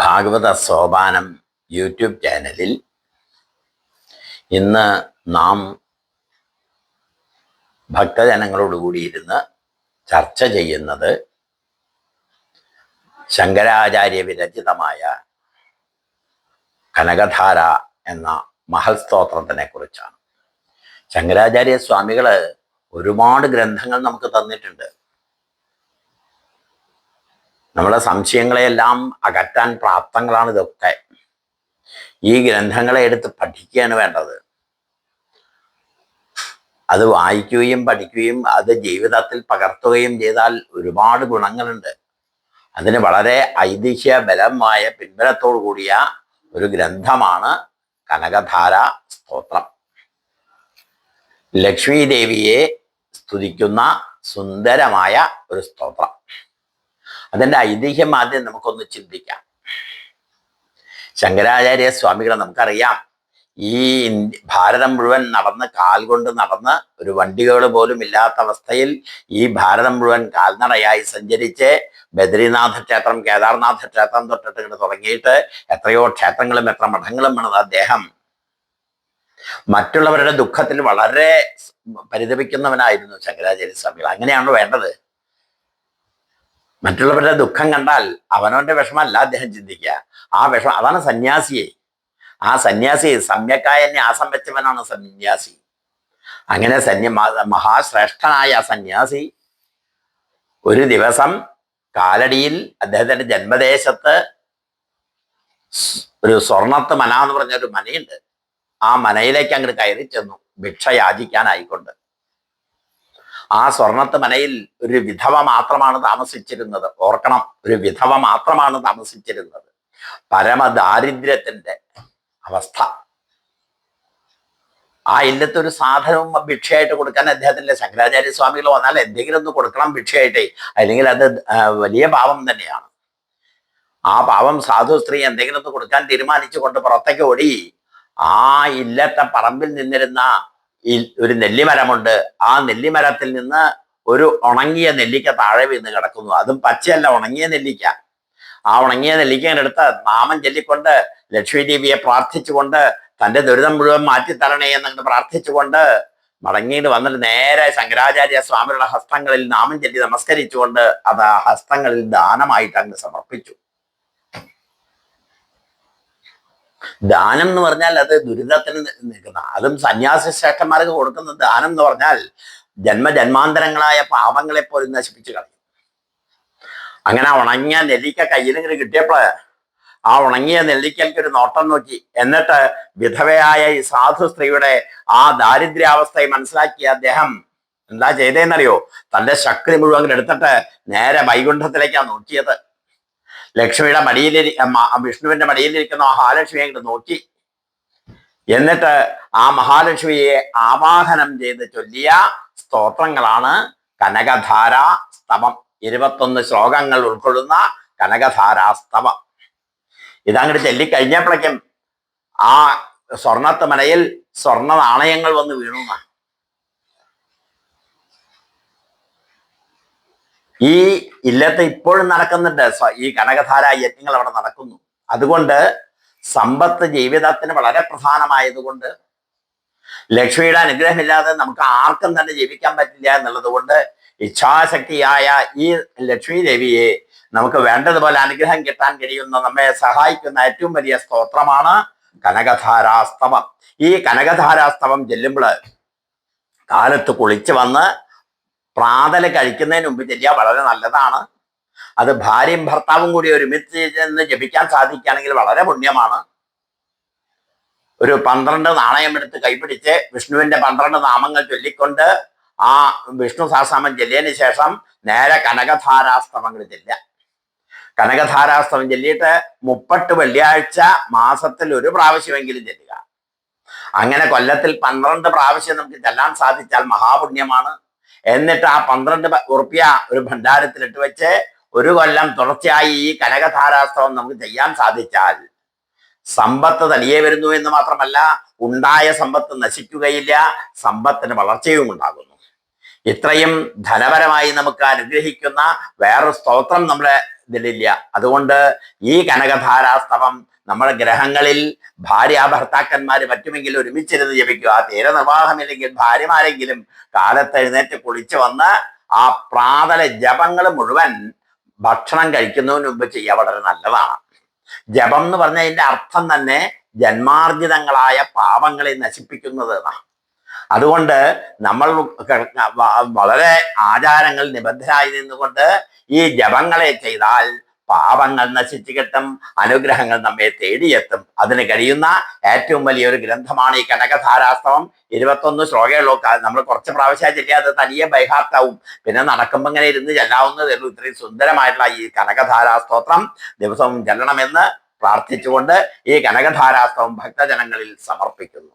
ഭാഗവത Sopanam YouTube ചാനലിൽ ഇന്ന് നാം ഭക്തജനങ്ങളോടുകൂടി ഇരുന്ന് ചർച്ച ചെയ്യുന്നത് ശങ്കരാചാര്യ വിരചിതമായ കനകധാര എന്ന മഹൽ സ്തോത്രത്തിനെ കുറിച്ചാണ്. ശങ്കരാചാര്യ സ്വാമികൾ ഒരുപാട് ഗ്രന്ഥങ്ങൾ നമുക്ക് തന്നിട്ടുണ്ട്. നമ്മുടെ സംശയങ്ങളെയെല്ലാം അകറ്റാൻ പ്രാപ്തങ്ങളാണ് ഇതൊക്കെ ഈ ഗ്രന്ഥങ്ങളെ എടുത്ത് പഠിക്കുകയാണ് വേണ്ടത്. അത് വായിക്കുകയും പഠിക്കുകയും അത് ജീവിതത്തിൽ പകർത്തുകയും ചെയ്താൽ ഒരുപാട് ഗുണങ്ങളുണ്ട്. അതിന് വളരെ ഐതിഹ്യ ബലമായ പിൻബലത്തോടു കൂടിയ ഒരു ഗ്രന്ഥമാണ് കനകധാര സ്തോത്രം. ലക്ഷ്മി ദേവിയെ സ്തുതിക്കുന്ന സുന്ദരമായ ഒരു സ്തോത്രം. അതിന്റെ ഐതിഹ്യം ആദ്യം നമുക്കൊന്ന് ചിന്തിക്കാം. ശങ്കരാചാര്യ സ്വാമികളെ നമുക്കറിയാം. ഈ ഭാരതം മുഴുവൻ നടന്ന് കാൽ കൊണ്ട് നടന്ന് ഒരു വണ്ടികൾ പോലും ഇല്ലാത്ത അവസ്ഥയിൽ ഈ ഭാരതം മുഴുവൻ കാൽനടയായി സഞ്ചരിച്ച് ബദ്രീനാഥ ക്ഷേത്രം കേദാർനാഥ ക്ഷേത്രം തൊട്ടിട്ട് ഇങ്ങനെ തുടങ്ങിയിട്ട് എത്രയോ ക്ഷേത്രങ്ങളും എത്ര മഠങ്ങളും വേണത് അദ്ദേഹം. മറ്റുള്ളവരുടെ ദുഃഖത്തിൽ വളരെ പരിതപിക്കുന്നവനായിരുന്നു ശങ്കരാചാര്യ സ്വാമികൾ. അങ്ങനെയാണോ വേണ്ടത്? മറ്റുള്ളവരുടെ ദുഃഖം കണ്ടാൽ അവനവന്റെ വിഷമല്ല അദ്ദേഹം ചിന്തിക്കുക. ആ വിഷമം അതാണ് സന്യാസിയെ. ആ സന്യാസി സമ്യക്കായ ന്യാസം വെച്ചവനാണ് സന്യാസി. അങ്ങനെ സന്യ മഹാശ്രേഷ്ഠനായ ആ സന്യാസി ഒരു ദിവസം കാലടിയിൽ അദ്ദേഹത്തിന്റെ ജന്മദേശത്ത് ഒരു സ്വർണത്ത് മന എന്ന് പറഞ്ഞൊരു മനയുണ്ട്. ആ മനയിലേക്ക് അങ്ങോട്ട് കയറി ചെന്നു ഭിക്ഷ യാചിക്കാനായിക്കൊണ്ട് ആ സ്വർണത്ത് മനയിൽ ഒരു വിധവ മാത്രമാണ് താമസിച്ചിരുന്നത്. ഓർക്കണം ഒരു വിധവ മാത്രമാണ് താമസിച്ചിരുന്നത്. പരമദാരിദ്ര്യത്തിന്റെ അവസ്ഥ. ആ ഇല്ലത്തെ ഒരു സാധനവും ഭിക്ഷയായിട്ട് കൊടുക്കാൻ അദ്ദേഹത്തിന്റെ ശങ്കരാചാര്യ സ്വാമികൾ വന്നാൽ എന്തെങ്കിലും ഒന്ന് കൊടുക്കണം ഭിക്ഷയായിട്ട്. അല്ലെങ്കിൽ അത് വലിയ പാവം തന്നെയാണ്. ആ പാവം സാധു സ്ത്രീ എന്തെങ്കിലും ഒന്ന് കൊടുക്കാൻ തീരുമാനിച്ചു കൊണ്ട് പുറത്തേക്ക് ഓടി ആ ഇല്ലത്തെ പറമ്പിൽ നിന്നിരുന്ന ഈ ഒരു നെല്ലിമരമുണ്ട്. ആ നെല്ലിമരത്തിൽ നിന്ന് ഒരു ഉണങ്ങിയ നെല്ലിക്ക താഴെ വീണ് കിടക്കുന്നു. അതും പച്ചയല്ല ഉണങ്ങിയ നെല്ലിക്ക. ആ ഉണങ്ങിയ നെല്ലിക്കടുത്ത് നാമം ചൊല്ലിക്കൊണ്ട് ലക്ഷ്മി ദേവിയെ പ്രാർത്ഥിച്ചുകൊണ്ട് തന്റെ ദുരിതം മുഴുവൻ മാറ്റി തരണേ എന്നങ്ങനെ പ്രാർത്ഥിച്ചുകൊണ്ട് മടങ്ങിയിട്ട് വന്നിട്ട് നേരെ ശങ്കരാചാര്യ സ്വാമിയുടെ ഹസ്തങ്ങളിൽ നാമം ചൊല്ലി നമസ്കരിച്ചുകൊണ്ട് അത് ആ ഹസ്തങ്ങളിൽ ദാനമായിട്ട് അങ്ങ് സമർപ്പിച്ചു. ദാനം എന്ന് പറഞ്ഞാൽ അത് ദുരിതത്തിന് നിൽക്കുന്ന അതും സന്യാസി ശ്രേഷ്ഠന്മാർക്ക് കൊടുക്കുന്ന ദാനം എന്ന് പറഞ്ഞാൽ ജന്മജന്മാന്തരങ്ങളായ പാപങ്ങളെ പോലും നശിപ്പിച്ചു കളയും. അങ്ങനെ ഉണങ്ങിയ നെല്ലിക്ക കയ്യിലിങ്ങനെ കിട്ടിയപ്പോൾ ആ ഉണങ്ങിയ നെല്ലിക്കൽക്ക് ഒരു നോട്ടം നോക്കി. എന്നിട്ട് വിധവയായ ഈ സാധു സ്ത്രീയുടെ ആ ദാരിദ്ര്യാവസ്ഥയെ മനസ്സിലാക്കിയ അദ്ദേഹം എന്താ ചെയ്തതെന്നറിയോ? തന്റെ ശക്തി മുഴുവൻ എടുത്തിട്ട് നേരെ വൈകുണ്ഠത്തിലേക്കാണ് നോക്കിയത്. ലക്ഷ്മിയുടെ മടിയിലിരി വിഷ്ണുവിന്റെ മടിയിലിരിക്കുന്ന മഹാലക്ഷ്മിയെ അങ്ങോട്ട് നോക്കി. എന്നിട്ട് ആ മഹാലക്ഷ്മിയെ ആവാഹനം ചെയ്ത് ചൊല്ലിയ സ്തോത്രങ്ങളാണ് കനകധാരാ സ്തവം. ഇരുപത്തൊന്ന് ശ്ലോകങ്ങൾ ഉൾക്കൊള്ളുന്ന കനകധാരാ സ്തവം. ഇതങ്ങോട്ട് ചൊല്ലിക്കഴിഞ്ഞപ്പോഴേക്കും ആ സ്വർണത്ത് മനയിൽ സ്വർണ നാണയങ്ങൾ വന്ന് വീണു ഈ ഇല്ലത്തെ ഇപ്പോഴും നടക്കുന്നുണ്ട്. ഈ കനകധാര യജ്ഞങ്ങൾ അവിടെ നടക്കുന്നു. അതുകൊണ്ട് സമ്പത്ത് ജീവിതത്തിന് വളരെ പ്രധാനമായതുകൊണ്ട് ലക്ഷ്മിയുടെ അനുഗ്രഹമില്ലാതെ നമുക്ക് ആർക്കും തന്നെ ജീവിക്കാൻ പറ്റില്ല എന്നുള്ളത് കൊണ്ട് ഇച്ഛാശക്തിയായ ഈ ലക്ഷ്മി ദേവിയെ നമുക്ക് വേണ്ടതുപോലെ അനുഗ്രഹം കിട്ടാൻ കഴിയുന്ന നമ്മെ സഹായിക്കുന്ന ഏറ്റവും വലിയ സ്തോത്രമാണ് കനകധാരാസ്തവം ഈ കനകധാരാസ്തവം ചെല്ലുമ്പോൾ കാലത്ത് കുളിച്ചു വന്ന് പ്രാതൽ കഴിക്കുന്നതിന് മുമ്പ് ചെല്ലിയാൽ വളരെ നല്ലതാണ്. അത് ഭാര്യയും ഭർത്താവും കൂടി ഒരുമിച്ച് ചെന്ന് ജപിക്കാൻ സാധിക്കുകയാണെങ്കിൽ വളരെ പുണ്യമാണ്. ഒരു പന്ത്രണ്ട് നാണയം എടുത്ത് കൈപിടിച്ച് വിഷ്ണുവിന്റെ പന്ത്രണ്ട് നാമങ്ങൾ ചൊല്ലിക്കൊണ്ട് ആ വിഷ്ണു സഹസ്രാമം ചൊല്ലിയതിന് ശേഷം നേരെ കനകധാരാസ്തവങ്ങൾ ചെല്ലുക. കനകധാരാസ്തവം ചൊല്ലിയിട്ട് മുപ്പട്ട് വെള്ളിയാഴ്ച മാസത്തിൽ ഒരു പ്രാവശ്യമെങ്കിലും ചെല്ലുക. അങ്ങനെ കൊല്ലത്തിൽ പന്ത്രണ്ട് പ്രാവശ്യം നമുക്ക് ചെല്ലാൻ സാധിച്ചാൽ മഹാപുണ്യമാണ്. എന്നിട്ട് ആ പന്ത്രണ്ട് ഉറുപ്പ്യ ഒരു ഭണ്ഡാരത്തിലിട്ട് വെച്ച് ഒരു കൊല്ലം തുടർച്ചയായി ഈ കനകധാരാസ്ത്രവം നമുക്ക് ചെയ്യാൻ സാധിച്ചാൽ സമ്പത്ത് തനിയെ വരുന്നു എന്ന് മാത്രമല്ല ഉണ്ടായ സമ്പത്ത് നശിക്കുകയില്ല സമ്പത്തിന് വളർച്ചയും ഉണ്ടാകുന്നു. ഇത്രയും ധനപരമായി നമുക്ക് അനുഗ്രഹിക്കുന്ന വേറൊരു സ്തോത്രം നമ്മുടെ ഇതിലില്ല. അതുകൊണ്ട് ഈ കനകധാരാസ്തവം നമ്മുടെ ഗ്രഹങ്ങളിൽ ഭാര്യ ഭർത്താക്കന്മാര് പറ്റുമെങ്കിൽ ഒരുമിച്ചിരുന്ന് ജപിക്കുക. തീരെ നിർവാഹമില്ലെങ്കിൽ ഭാര്യമാരെങ്കിലും കാലത്ത് എഴുന്നേറ്റ് കുളിച്ചു വന്ന് ആ പ്രാതല ജപങ്ങൾ മുഴുവൻ ഭക്ഷണം കഴിക്കുന്നതിന് മുമ്പ് ചെയ്യുക വളരെ നല്ലതാണ്. ജപം എന്ന് പറഞ്ഞതിന്റെ അർത്ഥം തന്നെ ജന്മാർജിതങ്ങളായ പാപങ്ങളെ നശിപ്പിക്കുന്നത് എന്നാണ്. അതുകൊണ്ട് നമ്മൾ വളരെ ആചാരങ്ങൾ നിബദ്ധരായി നിന്നുകൊണ്ട് ഈ ജപങ്ങളെ ചെയ്താൽ പാപങ്ങൾ നശിച്ചു കിട്ടും അനുഗ്രഹങ്ങൾ നമ്മെ തേടിയെത്തും. അതിന് കഴിയുന്ന ഏറ്റവും വലിയൊരു ഗ്രന്ഥമാണ് ഈ കനകധാരാസ്തവം ഇരുപത്തൊന്ന് ശ്ലോകമുള്ളൂ നമ്മൾ കുറച്ച് പ്രാവശ്യം ചെല്ലിയാൽ തനിയെ ബൈഹാർട്ടാവും. പിന്നെ നടക്കുമ്പോൾ ഇങ്ങനെ ഇരുന്ന് ചെല്ലാവുന്നതേ ഉള്ളൂ. ഇത്രയും സുന്ദരമായിട്ടുള്ള ഈ കനകധാരാസ്തോത്രം ദിവസവും ചെല്ലണമെന്ന് പ്രാർത്ഥിച്ചുകൊണ്ട് ഈ കനകധാരാസ്തവം ഭക്തജനങ്ങളിൽ സമർപ്പിക്കുന്നു.